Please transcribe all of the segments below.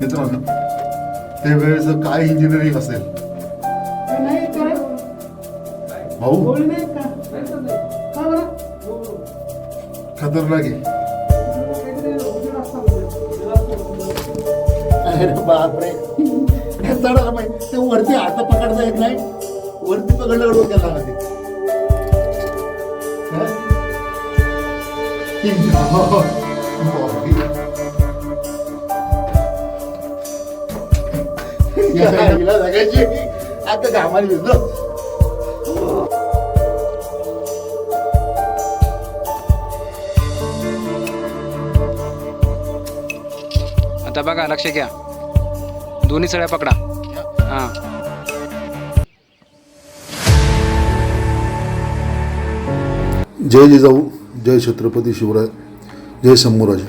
मित्रांनो त्यावेळेस काय इंजिनिअरिंग असेल? भाऊ? खतरनाक आहे. अरे बापरे. हे चढा ते वरती हात पकडता येत नाही. वरती पकडलं डोक्याला लागते. जगायची आता घामाने भिजलो आता बघा लक्ष घ्या. दोन्ही सळ्या पकडा. हां. जय जिजाऊ जय छत्रपती शिवराय जय शंभूराजे.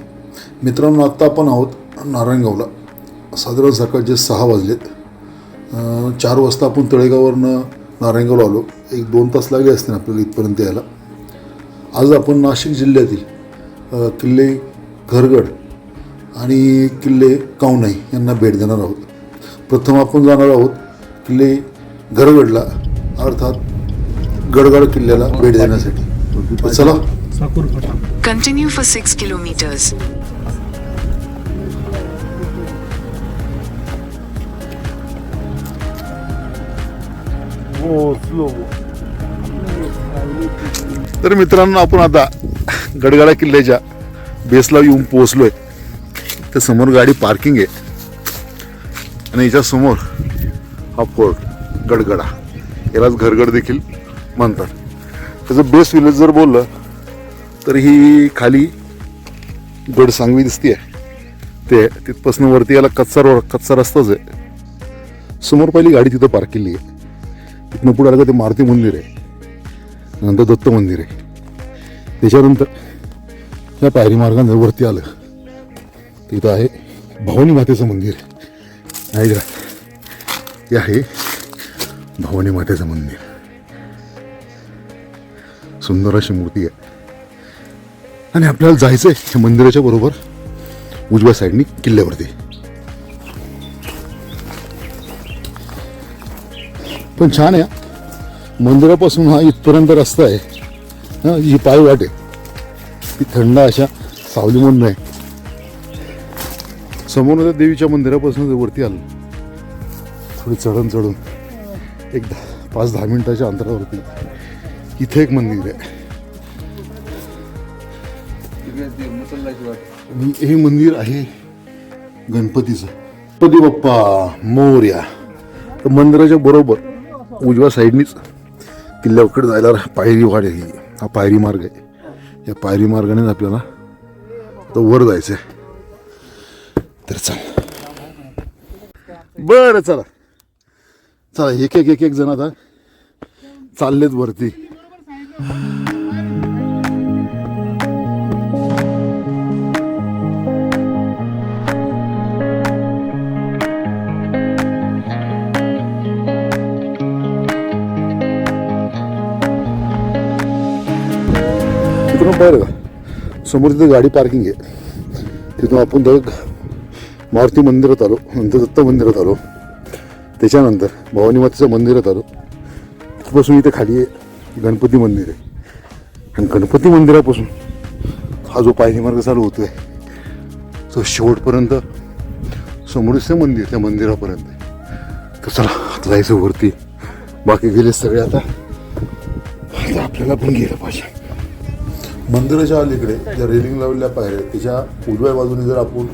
मित्रांनो आत्ता आपण आहोत नारायणगावला. साधारण सकाळचे सहा वाजलेत. चार वाजता आपण तळेगाववरनं नारायणगावला आलो. एक दोन तास लागले असते आपल्याला इथपर्यंत यायला. आज आपण नाशिक जिल्ह्यातील किल्ले घरगड आणि किल्ले कावनाई यांना भेट देणार आहोत. प्रथम आपण जाणार आहोत किल्ले घरगडला अर्थात गडगड किल्ल्याला भेट देण्यासाठी. चला. कंटिन्यू फॉर सिक्स किलोमीटर्स हो, kilometers. तर मित्रांनो आपण आता गडगडा किल्ल्याच्या बेसला येऊन पोहोचलोय. त्या समोर गाडी पार्किंग आहे. आणि याच्या समोर हा फोर्ट गडगडा. यालाच घरगड देखील म्हणतात. त्याचं बेस विलेज जर बोललं तर ही खाली गडसांगवी दिसते ते तिथपासून वरती याला कच्चा रो कच्चा रस्ताच आहे. समोर पहिली गाडी तिथं पार्क केली आहे. तिथनं पुढे आलं का ते मारुती मंदिर आहे. नंतर दत्त मंदिर आहे. त्याच्यानंतर या पायरी मार्गाने वरती आलं. तिथं आहे भवानी मातेचं मंदिर. नाही का? हे आहे भवानी मातेचं मंदिर. सुंदर अशी मूर्ती आहे. आणि आपल्याला जायचं आहे मंदिराच्या बरोबर उजव्या साईडनी किल्ल्यावरती. पण छान आहे. मंदिरापासून हा इथपर्यंत रस्ता आहे. हा, ही पायवाट आहे. ती थंड अशा सावलीमधून आहे समोर त्या देवीच्या मंदिरापासून वरती आलं थोडी चढण चढून एक दहा पाच दहा मिनिटाच्या अंतरावरती इथे एक मंदिर आहे. हे मंदिर आहे गणपतीचं. गणपती बाप्पा मोर्या. तर मंदिराच्या बरोबर उजव्या साईडनीच किल्ल्याकडे जायला पायरी वाट आहे ही. हा पायरी मार्ग आहे. या पायरी मार्गानेच आपल्याला आता वर जायचं आहे तर चल. बरं चला. चला एक एक एक एक जण आता चाललेत वरती. तिकडून बरं का? समोर तिथे गाडी पार्किंग आहे. तिथून आपण दग मारुती मंदिरात आलो नंतर दत्त मंदिरात आलो. त्याच्यानंतर भवानी मातेचं मंदिरात आलो. तिथपासून इथे खाली आहे गणपती मंदिर आहे. आणि गणपती मंदिरापासून हा जो पायरी मार्ग चालू होतो आहे तो शेवटपर्यंत समोरचं मंदिर त्या मंदिरापर्यंत तर चला आता जायचं वरती. बाकी गेले सगळे आता. आता आपल्याला पण गेलं पाहिजे. मंदिराच्या अलीकडे ज्या रेलिंग लावलेल्या पायऱ्या त्याच्या उजव्या बाजूने जर आपण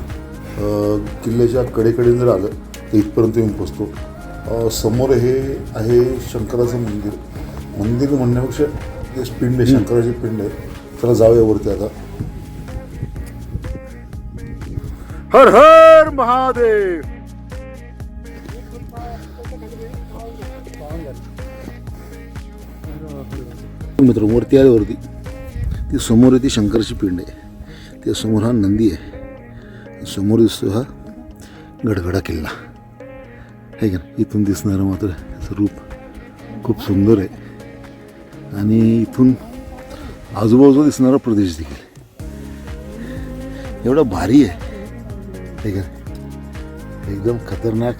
किल्ल्याच्या कडेकडे जर आलं तर इथपर्यंत येऊन पोचतो समोर हे आहे शंकराचं मंदिर. मंदिर म्हणण्यापेक्षा ते पिंड आहे शंकराचे पिंड आहे त्याला जाऊया वरती आता. हर हर महादेव! मित्र वरती आले वरती ती समोर आहे ती शंकरची पिंड आहे. त्या समोर हा नंदी आहे. समोर दिसतो हा गडगडा किल्ला. आहे का इथून दिसणारं मात्र त्याचं रूप खूप सुंदर आहे. आणि इथून आजूबाजूला दिसणारा प्रदेश देखील एवढा भारी आहे. आहे का एकदम खतरनाक.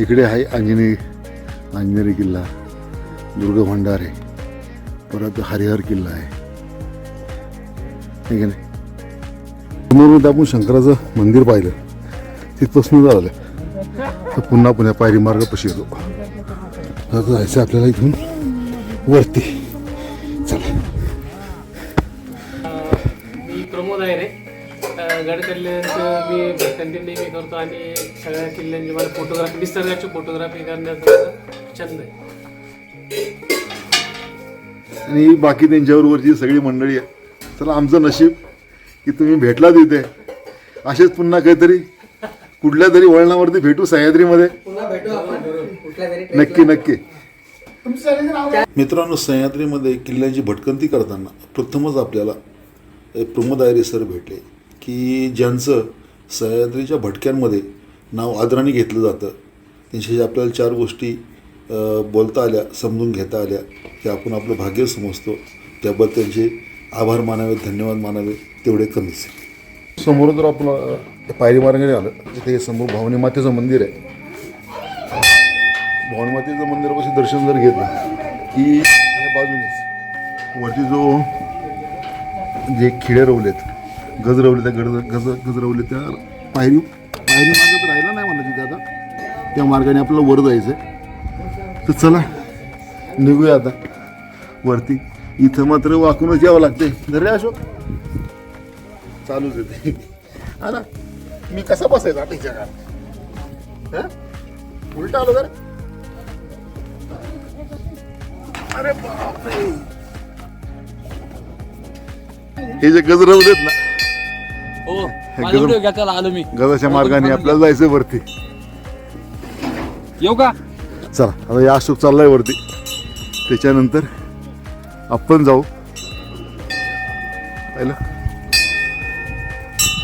इकडे आहे अंजने अंजनेरी किल्ला. दुर्ग भंडारे परत हरिहर किल्ला आहे. है की नाही समोरून आपण शंकराचं मंदिर पाहिलं. तिथपासून झालं तर पुन्हा पुन्हा पायरी मार्ग पशी येतो. आता जायचं आपल्याला इथून वरती. चला. मी प्रमोद आहे रे. गड किल्ल्यांचं मी भटकंती नेहमी करतो आणि सगळ्या किल्ल्यांची मला फोटोग्राफी निसर्गाची फोटोग्राफी करण्याचा छंद आहे. आणि बाकी त्यांच्यावर वरची सगळी मंडळी आहे. चला आमचं नशीब की तुम्ही भेटला तिथे. असेच पुन्हा काहीतरी कुठल्या तरी वळणावरती भेटू सह्याद्रीमध्ये. नक्की नक्की. मित्रांनो सह्याद्रीमध्ये किल्ल्यांची भटकंती करताना प्रथमच आपल्याला प्रमोद आयरे सर भेटले की ज्यांचं सह्याद्रीच्या भटक्यांमध्ये नाव आदराने घेतलं जातं. त्यांच्याशी आपल्याला चार गोष्टी बोलता आल्या समजून घेता आल्या की आपण आपलं भाग्य समजतो. त्याबद्दल त्यांचे आभार मानावे धन्यवाद मानावे तेवढे कमीच समोर जर आपण पायरी मार्गाने आलं तिथे समोर भवानी मातेचं मंदिर आहे. भवानी मातेचं मंदिरापाशी दर्शन जर घेतलं की या बाजूनेच वरती जो जे खिळे रवलेत गज रवले त्या गज गज गज रवले त्या पायरी पायरी मार्ग तर राहिला नाही म्हणलं तिथे आता. त्या मार्गाने आपल्याला वर जायचं आहे तर चला निघूया आता. वरती. इथं मात्र वाकूनच यावं लागते जर रे अशोक. चालूच येते हा ना? मी कसा बसायचा आता हिच्या काळात हा? उलटा आलो तर अरे बापरे. हे जे गज रवलेत ना. हो हे गज त्याला आलो मी. गजाच्या मार्गाने आपल्याला जायचंय वरती. येऊ का? चला आता या अशोक चाललाय वरती. त्याच्यानंतर आपण जाऊ. पाहिलं?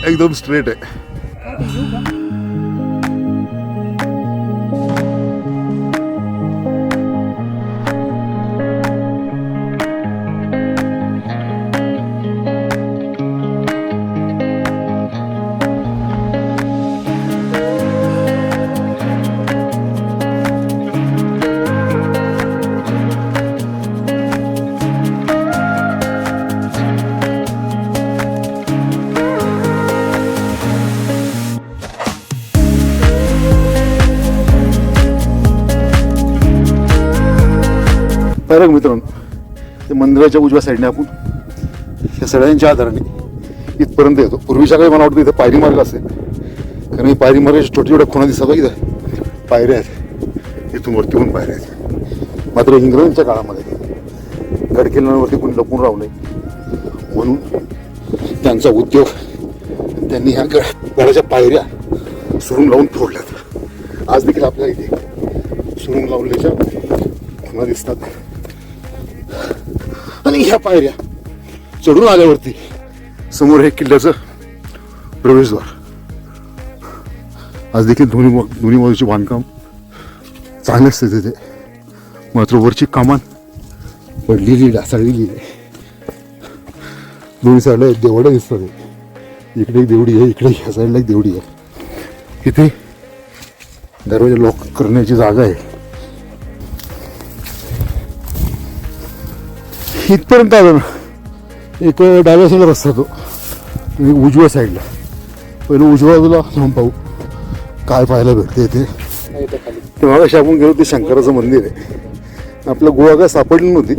एकदम स्ट्रेट आहे. बरं मित्रांनो? ते मंदिराच्या उजव्या साईडने आपण या सगळ्यांच्या आधाराने इथपर्यंत येतो. पूर्वीच्या काळी मला वाटतं इथं पायरी मार्ग असेल. कारण ही पायरी मार्गाच्या छोट्या छोट्या खुणा दिसतात इथं. पायऱ्या आहेत. इथून वरती पण पायऱ्या आहेत. मात्र इंग्रजांच्या काळामध्ये गड किल्ल्यांवरती कोणी लपून राहू नये. म्हणून त्यांचा उद्योग त्यांनी ह्या गड गडाच्या पायऱ्या सुरुंग लावून फोडल्यात. आज देखील आपल्या इथे सुरुंग लावल्याच्या खुणा दिसतात. आणि ह्या पायऱ्या चढून आल्यावरती समोर हे किल्ल्याचं प्रवेशद्वार. आज देखील दोन्ही दोन्ही बाजूचे बांधकाम चांगले असते तिथे मात्र वरची कमान पडलेली ढासळलेली आहे. दोन्ही साईडला देवडं दिसतात. इकडे एक देवडी आहे इकडे ह्या साईडला एक देवडी आहे. इथे दरवाजा लॉक करण्याची जागा आहे. इथपर्यंत आलं ना एक डाव्या साईडला रस्ता तो उजव्या साईडला. पहिलं उजव्या बाजूला जाऊन पाहू. काय पाहायला भेटते इथे तेव्हा कशी आपण गेलो ते शंकराचं मंदिर आहे. आपलं गोवा काय सापडली नव्हती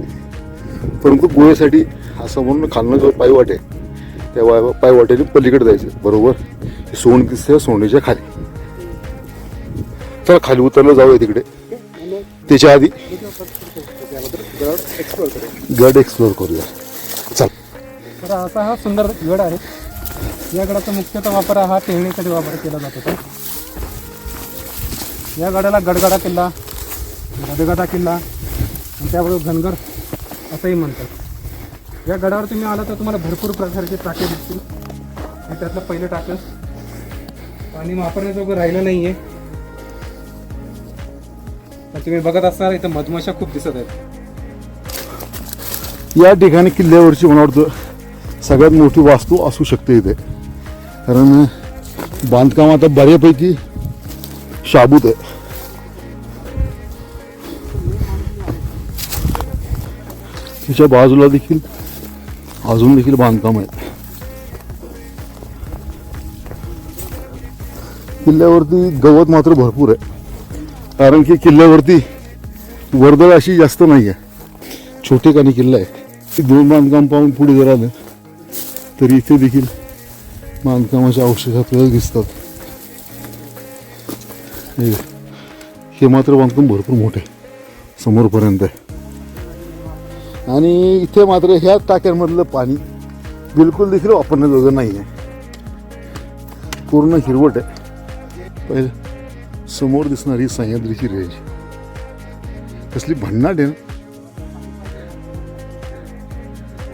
परंतु गोव्यासाठी असं म्हणून खालनं जो पायवाट आहे त्या वाय पायवाटेने पलीकडे जायचं. बरोबर? सोन सोंड दिसते सोंडीच्या खाली. चला खाली उतरलं जाऊया तिकडे. त्याच्या आधी. गड एक्सप्लोर करूया. चल. तर असा हा सुंदर गड आहे. या गडाचा मुख्यतः वापर हा टेहळीसाठी वापर केला जात होता. या गडाला गडगडा किल्ला गडगडा किल्ला आणि त्याबरोबर धनगर असंही म्हणतात. या गडावर तुम्ही आला तर तुम्हाला भरपूर प्रकारचे टाके दिसतील. आणि त्यातलं पहिलं टाकं पाणी वापरण्याजोगं राहिलं नाही आहे तुम्ही बघत असणार इथं मधमाशा खूप दिसत आहेत. या ठिकाणी किल्ल्यावरची मला सगळ्यात मोठी वास्तू असू शकते इथे. कारण बांधकाम आता बऱ्यापैकी शाबूत आहे. तिच्या बाजूला देखील अजून देखील बांधकाम आहे. किल्ल्यावरती गवत मात्र भरपूर आहे. कारण की किल्ल्यावरती वर्दळ अशी जास्त नाही आहे छोटे कानी किल्ला आहे? ते दोन बांधकाम पाहून पुढे जर आलं तर इथे देखील बांधकामाचे अवशेष आपल्याला दिसतात. हे मात्र बांधकाम भरपूर मोठे. समोरपर्यंत आहे. आणि इथे मात्र ह्या टाक्यांमधलं पाणी बिलकुल देखील वापरण्याजोगं नाही आहे पूर्ण हिरवट आहे. पहिले समोर दिसणारी सह्याद्रीची रेंज. कसली भन्नाट आहे ना.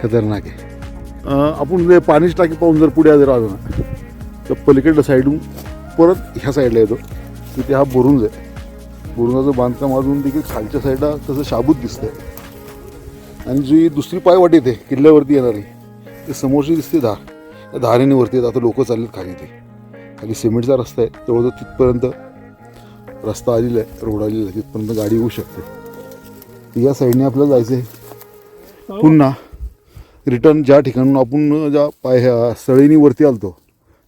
खतरनाक आहे. आपण जे पाणीची टाकी पाहून जर पुढे जर आलो ना तर पलीकडल्या साईडून परत ह्या साईडला येतो. तिथे हा बुरुंज आहे. बुरुंजाचं बांधकाम अजून देखील खालच्या साईडला तसं शाबूत दिसतंय. आणि जी दुसरी पायवाट येते किल्ल्यावरती येणारी ती समोरची दिसते धार. त्या धारेने वरती येत आता लोक चाललेत खाली ते. खाली सिमेंटचा रस्ता आहे. जवळजवळ तिथपर्यंत रस्ता आलेला आहे रोड आलेला आहे तिथपर्यंत गाडी येऊ शकते. या साईडने आपल्याला जायचं आहे पुन्हा रिटर्न ज्या ठिकाणून आपण ज्या पाय ह्या सळीनी वरती आलतो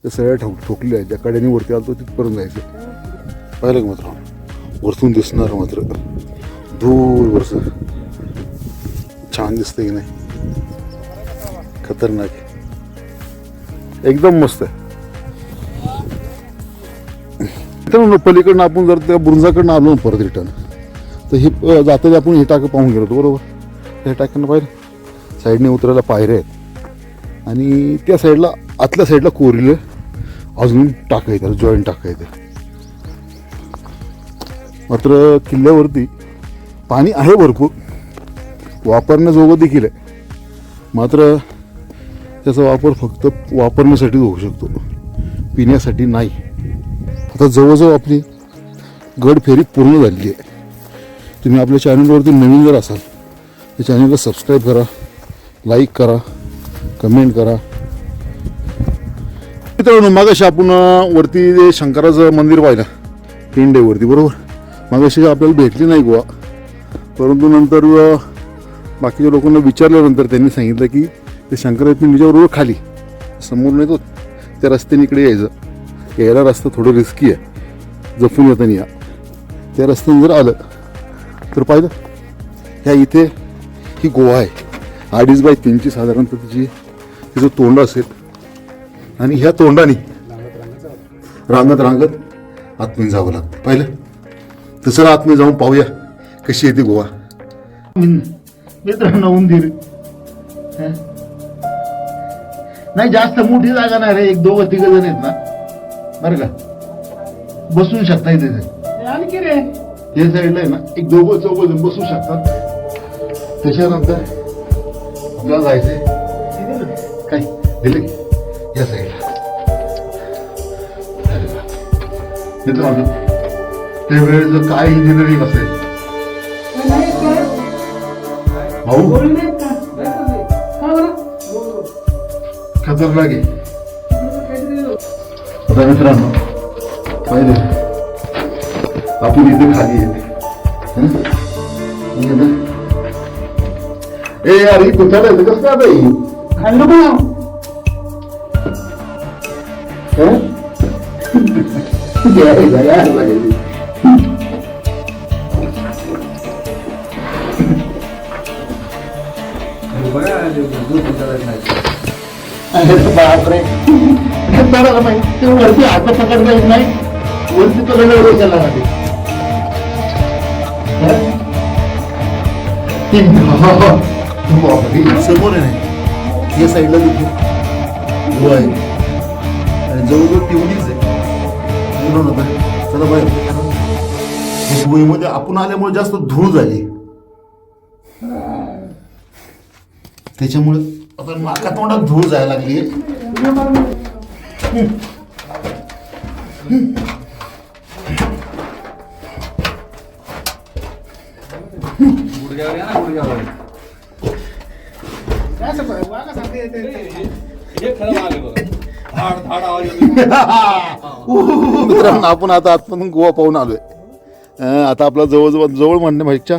त्या सळ्या ठोक ठोकलेल्या आहेत. ज्या कड्यानी वरती आलतो तिथपर्यंत जायचं पाहिलं का मात्र वरतून दिसणार मात्र. दूर वरच. छान दिसतंय की नाही? खतरनाक एकदम मस्त आहे. तर पलीकडनं आपण जर त्या बुरुंजाकडनं आलो परत रिटर्न तर हे जाताना आपण हे टाकं पाहून गेलो होतो बरोबर? हे टाक्यांना पाहिलं. साईडने उतरायला पायऱ्या आहेत. आणि त्या साईडला आतल्या साईडला कोरीले अजून टाका येतात जॉईंट टाका येते मात्र किल्ल्यावरती पाणी आहे भरपूर. वापरण्याजोगं देखील आहे. मात्र त्याचा वापर फक्त वापरण्यासाठीच होऊ शकतो. पिण्यासाठी नाही. आता जवळजवळ आपली गड फेरी पूर्ण झालेली आहे. तुम्ही आपल्या चॅनलवरती नवीन जर असाल तर चॅनलला सबस्क्राईब करा लाईक करा कमेंट करा. मित्रांनो मागाशी आपण वरती जे शंकराचं मंदिर पाहिलं पिंड बरोबर? मागाशी आपल्याला भेटली नाही गोवा परंतु नंतर बाकीच्या लोकांना विचारल्यानंतर त्यांनी सांगितलं की ते शंकराच्या पिंडीच्या बरोबर खाली समोर येतो त्या रस्त्याने इकडे यायचं. यायला रस्ता थोडं रिस्की आहे. जपून येताना या. त्या रस्त्याने जर आलं तर पाहिलं ह्या इथे ही गोवा आहे. अडीच बाय तीनची साधारणतः तिची तिचं तोंड असेल. आणि ह्या तोंडाने रांगत रांगत आतमध्ये जावं लागतं. पाहिलं? तसं आतमध्ये जाऊन पाहूया कशी येते गोवा. मित्रांनो उंदीर नाही जास्त मोठी जागा नाही रे एक दोघं तिघ जण आहेत ना. बरं का? बसू शकता इथे आणखी रे. या साईडला आहे ना एक दोघं चौघ जण बसू शकतात. त्याच्यानंतर आपल्याला जायचंय. काय? दिले? या साईडला मित्रांनो त्या वेळेचं काय इंजिनिअरिंग असेल? भाऊ? खतरनाक आहे. आता मित्रांनो पाहिजे आपण इथे खाली ना? ए यार ही कुठं आहे कसं काय आता ही? खाल्लो का हं? यायला, यायला लागेल. अरे बापरे. ते वरती हात पकडता येत नाही वरती समोर आहे या साईडला देखील आणि जवळजवळ तेवढीच आहे चला बाहेर आपण आल्यामुळे जास्त धूळ झाली त्याच्यामुळे आता नाका तोंडात धूळ जायला लागली. मित्रांनो आपण आता आतमधून गोवा पाहून आलोय. अं, आता आपला जवळजवळ जवळ म्हणण्यापेक्षा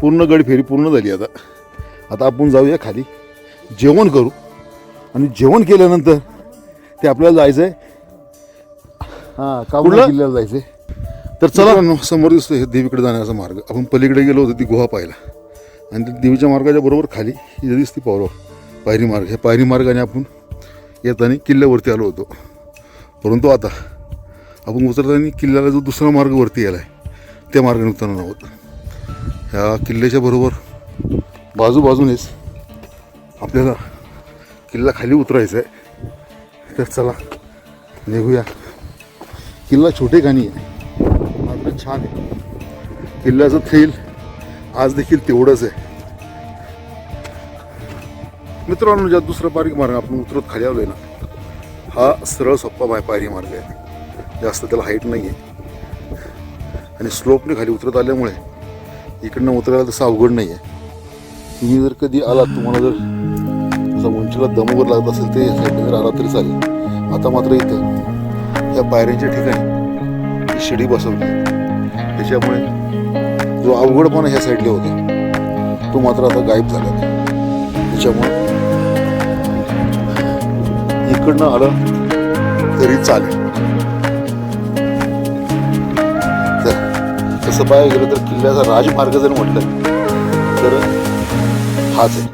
पूर्ण गड फेरी पूर्ण झाली आता. आता आपण जाऊया खाली. जेवण करू. आणि जेवण केल्यानंतर ते आपल्याला जायचं आहे हां काबुला किल्ल्याला जायचं आहे तर चला. समोर दिसतो हे देवीकडे जाण्याचा मार्ग. आपण पलीकडे गेलो होतो ती गुहा पाहायला. आणि ती देवीच्या मार्गाच्या बरोबर खाली ही दिसती पावलो पायरी मार्ग. ह्या पायरी मार्गाने आपण येताना किल्ल्यावरती आलो होतो. परंतु आता आपण उतरताना किल्ल्याला जो दुसरा मार्ग वरती गेला आहे त्या मार्गाने उतरणार आहोत. ह्या किल्ल्याच्या बरोबर बाजूबाजूनेच आपल्याला किल्ला खाली उतरायचा आहे तर चला निघूया. किल्ला छोटे गाणी आहे मात्र छान आहे. किल्ल्याचं थ्रिल आज देखील तेवढंच आहे. मित्रांनो ज्या दुसरा पारी मार्ग आपण उतरत खाली आलोय ना हा सरळ सोप्पा माय पायरी मार्ग आहे. जास्त त्याला हाईट नाही आहे आणि स्लोपने खाली उतरत आल्यामुळे इकडनं उतरायला तसं अवघड नाही आहे तुम्ही जर कधी आलात तुम्हाला जर तुला दमवर लागत असेल ते साईडने जर आला तरी चालेल. आता मात्र इथं या पायऱ्यांच्या ठिकाणी शिडी बसवली. त्याच्यामुळे जो अवघडपणा ह्या साईडला होता तो मात्र आता गायब झाला त्याच्यामुळे इकडनं आलं तरी चालेल. तर तसं पाहायला गेलं तर किल्ल्याचा राजमार्ग जर म्हटलं तर हाच आहे.